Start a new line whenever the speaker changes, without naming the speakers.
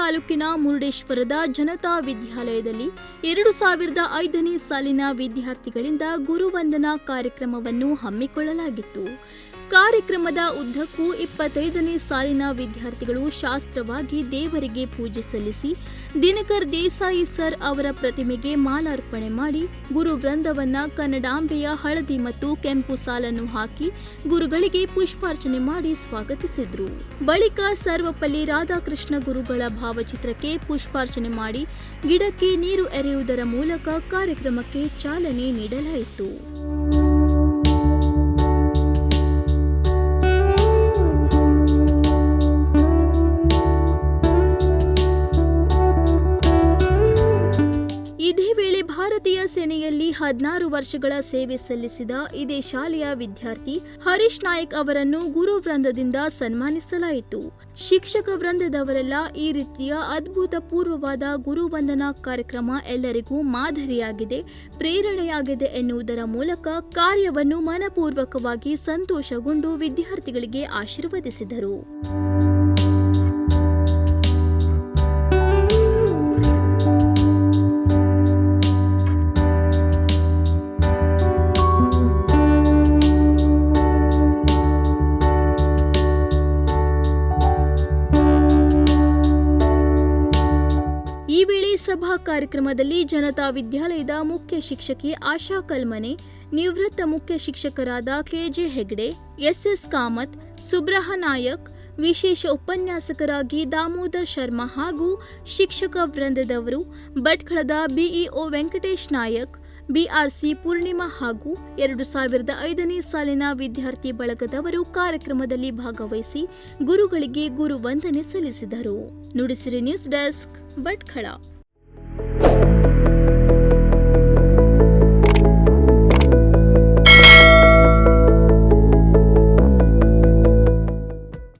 ತಾಲೂಕಿನ ಮುರುಡೇಶ್ವರದ ಜನತಾ ವಿದ್ಯಾಲಯದಲ್ಲಿ ಎರಡು ಸಾವಿರದ ಐದನೇ ಸಾಲಿನ ವಿದ್ಯಾರ್ಥಿಗಳಿಂದ ಗುರುವಂದನಾ ಕಾರ್ಯಕ್ರಮವನ್ನು ಹಮ್ಮಿಕೊಳ್ಳಲಾಗಿತ್ತು. ಕಾರ್ಯಕ್ರಮದ ಉದ್ದಕ್ಕೂ ಇಪ್ಪತ್ತೈದನೇ ಸಾಲಿನ ವಿದ್ಯಾರ್ಥಿಗಳು ಶಾಸ್ತ್ರವಾಗಿ ದೇವರಿಗೆ ಪೂಜೆ ಸಲ್ಲಿಸಿ ದಿನಕರ್ ದೇಸಾಯಿ ಸರ್ ಅವರ ಪ್ರತಿಮೆಗೆ ಮಾಲಾರ್ಪಣೆ ಮಾಡಿ ಗುರು ವೃಂದವನ್ನ ಕನ್ನಡಾಂಬೆಯ ಹಳದಿ ಮತ್ತು ಕೆಂಪು ಸಾಲನ್ನು ಹಾಕಿ ಗುರುಗಳಿಗೆ ಪುಷ್ಪಾರ್ಚನೆ ಮಾಡಿ ಸ್ವಾಗತಿಸಿದ್ರು. ಬಳಿಕ ಸರ್ವಪಲ್ಲಿ ರಾಧಾಕೃಷ್ಣ ಗುರುಗಳ ಭಾವಚಿತ್ರಕ್ಕೆ ಪುಷ್ಪಾರ್ಚನೆ ಮಾಡಿ ಗಿಡಕ್ಕೆ ನೀರು ಎರೆಯುವುದರ ಮೂಲಕ ಕಾರ್ಯಕ್ರಮಕ್ಕೆ ಚಾಲನೆ ನೀಡಲಾಯಿತು. ಸೇನೆಯಲ್ಲಿ ಹದಿನಾರು ವರ್ಷಗಳ ಸೇವೆ ಸಲ್ಲಿಸಿದ ಇದೇ ಶಾಲೆಯ ವಿದ್ಯಾರ್ಥಿ ಹರೀಶ್ ನಾಯಕ್ ಅವರನ್ನು ಗುರು ವೃಂದದಿಂದ ಸನ್ಮಾನಿಸಲಾಯಿತು. ಶಿಕ್ಷಕ ವೃಂದದವರೆಲ್ಲ ಈ ರೀತಿಯ ಅದ್ಭುತಪೂರ್ವವಾದ ಗುರುವಂದನಾ ಕಾರ್ಯಕ್ರಮ ಎಲ್ಲರಿಗೂ ಮಾದರಿಯಾಗಿದೆ, ಪ್ರೇರಣೆಯಾಗಿದೆ ಎನ್ನುವುದರ ಮೂಲಕ ಕಾರ್ಯವನ್ನು ಮನಪೂರ್ವಕವಾಗಿ ಸಂತೋಷಗೊಂಡು ವಿದ್ಯಾರ್ಥಿಗಳಿಗೆ ಆಶೀರ್ವದಿಸಿದರು. ಈ ವೇಳೆ ಸಭಾ ಕಾರ್ಯಕ್ರಮದಲ್ಲಿ ಜನತಾ ವಿದ್ಯಾಲಯದ ಮುಖ್ಯ ಶಿಕ್ಷಕಿ ಆಶಾ ಕಲ್ಮನೆ, ನಿವೃತ್ತ ಮುಖ್ಯ ಶಿಕ್ಷಕರಾದ ಕೆಜೆ ಹೆಗ್ಡೆ, ಎಸ್ಎಸ್ ಕಾಮತ್, ಸುಬ್ರಹ ನಾಯಕ್, ವಿಶೇಷ ಉಪನ್ಯಾಸಕರಾಗಿ ದಾಮೋದರ್ ಶರ್ಮಾ ಹಾಗೂ ಶಿಕ್ಷಕ ವೃಂದದವರು, ಭಟ್ಕಳದ ಬಿಇಒ ವೆಂಕಟೇಶ್ ನಾಯಕ್ ಬಿಆರ್ಸಿ ಪೂರ್ಣಿಮಾ ಹಾಗೂ ಎರಡು ಸಾವಿರದ ಐದನೇ ಸಾಲಿನ ವಿದ್ಯಾರ್ಥಿ ಬಳಗದವರು ಕಾರ್ಯಕ್ರಮದಲ್ಲಿ ಭಾಗವಹಿಸಿ ಗುರುಗಳಿಗೆ ಗುರು ವಂದನೆ ಸಲ್ಲಿಸಿದರು. Nudisiri news desk Bhatkal.